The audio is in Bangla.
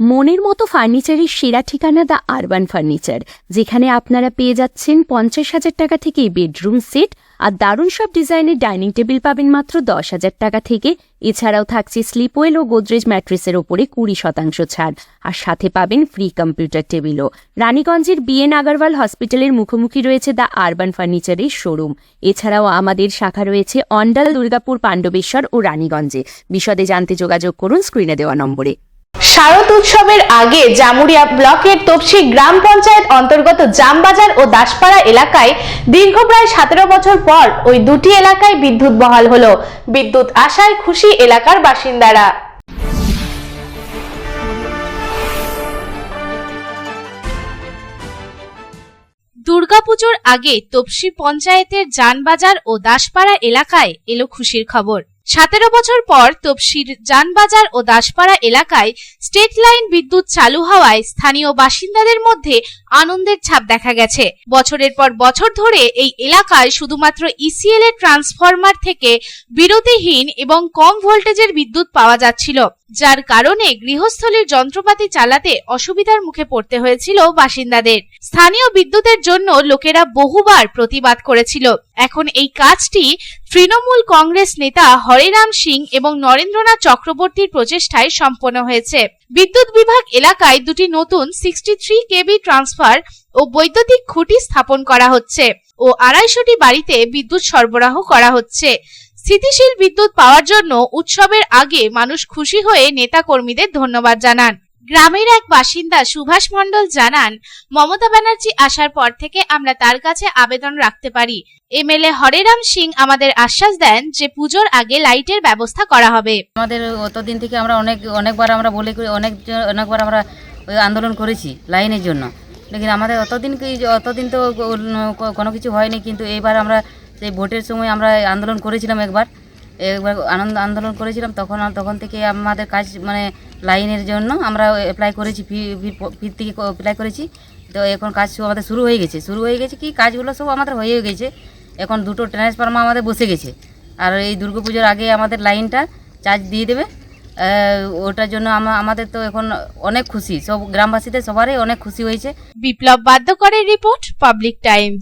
মনের মতো ফার্নিচারের সেরা ঠিকানা দ্য আরবান ফার্নিচার, যেখানে আপনারা পেয়ে যাচ্ছেন পঞ্চাশ হাজার টাকা থেকে বেডরুম সেট আর দারুণ সব ডিজাইনের ডাইনিং টেবিল পাবেন মাত্র দশ হাজার টাকা থেকে। এছাড়াও থাকছে স্লিপওয়েল ও গোদরেজ ম্যাট্রেসের ওপরে কুড়ি শতাংশ ছাড় আর সাথে পাবেন ফ্রি কম্পিউটার টেবিলও। রানীগঞ্জের বিএন আগারওয়াল হসপিটালের মুখোমুখি রয়েছে দ্য আরবান ফার্নিচারের শোরুম। এছাড়াও আমাদের শাখা রয়েছে অন্ডাল দুর্গাপুর পাণ্ডবেশ্বর ও রানীগঞ্জে। বিশদে জানতে যোগাযোগ করুন স্ক্রিনে দেওয়া নম্বরে। শারদ উৎসবের আগে জামুরিয়া ব্লকের তপসি গ্রাম পঞ্চায়েত অন্তর্গত জামবাজার ও দাসপাড়া এলাকায় দীর্ঘ প্রায় সতেরো বছর পর ওই দুটি এলাকায় বিদ্যুৎ বহাল হলো। বিদ্যুৎ আসায় খুশি এলাকার বাসিন্দারা। দুর্গাপুজোর আগে তপসি পঞ্চায়েতের যানবাজার ও দাসপাড়া এলাকায় এলো খুশির খবর। সতেরো বছর পর তপসির যানবাজার ও দাসপাড়া এলাকায় স্টেট লাইন বিদ্যুৎ চালু হওয়ায় স্থানীয় বাসিন্দাদের মধ্যে আনন্দের ছাপ দেখা গেছে। বছরের পর বছর ধরে এই এলাকায় শুধুমাত্র ইসিএল এর ট্রান্সফরমার থেকে বিরতিহীন এবং কম ভোল্টেজের বিদ্যুৎ পাওয়া যাচ্ছিল। যার কারণে গৃহস্থলীর যন্ত্রপাতি চালাতে অসুবিধার মুখে পড়তে হয়েছিল বাসিন্দাদের। স্থানীয় বিদ্যুতের জন্য লোকেরা বহুবার প্রতিবাদ করেছিল। এখন এই কাজটি তৃণমূল কংগ্রেস নেতা হরিরাম সিং এবং নরেন্দ্রনাথ চক্রবর্তীর প্রচেষ্টায় সম্পন্ন হয়েছে। বিদ্যুৎ বিভাগ এলাকায় দুটি নতুন সিক্সটি থ্রি কেবি ট্রান্সফার ও বৈদ্যুতিক খুঁটি স্থাপন করা হচ্ছে ও আড়াইশোটি বাড়িতে বিদ্যুৎ সরবরাহ করা হচ্ছে। স্থিতিশীল বিদ্যুৎ পাওয়ার জন্য উৎসবের আগে মানুষ খুশি হয়ে নেতা কর্মীদের ধন্যবাদ জানান। গ্রামের এক বাসিন্দা সুভাষ মণ্ডল জানান, মমতা ব্যানার্জি আসার পর থেকে আমরা তার কাছে আবেদন রাখতে পারি। এমএলএ হরেরাম সিং আমাদের আশ্বাস দেন যে পুজোর আগে লাইটের ব্যবস্থা করা হবে। আমাদের অতদিন থেকে আমরা অনেক, অনেকবার আমরা বলে করে, অনেক অনেকবার আমরা আন্দোলন করেছি লাইনের জন্য। লেকিন আমাদের অতদিন অতদিন তো কোনো কিছু হয়নি, কিন্তু এইবার আমরা সেই ভোটের সময় আমরা আন্দোলন করেছিলাম একবার একবার আনন্দ, আন্দোলন করেছিলাম, তখন তখন থেকে আমাদের কাজ মানে লাইনের জন্য আমরা অ্যাপ্লাই করেছি, ফি, ফি- থেকে অ্যাপ্লাই করেছি। তো এখন কাজ সব আমাদের শুরু হয়ে গেছে। শুরু হয়ে গেছে কি? কাজগুলো সব আমাদের হয়ে গেছে। এখন দুটো ট্রান্সফর্মার আমাদের বসে গেছে। আর এই দুর্গাপুজোর আগে আমাদের লাইনটা চার্জ দিয়ে দেবে। ওটার জন্য আমাদের তো এখন অনেক খুশি। সব গ্রামবাসীদের সবারই অনেক খুশি হয়েছে। বিপ্লব বাধ্য করে রিপোর্ট, পাবলিক টাইমস।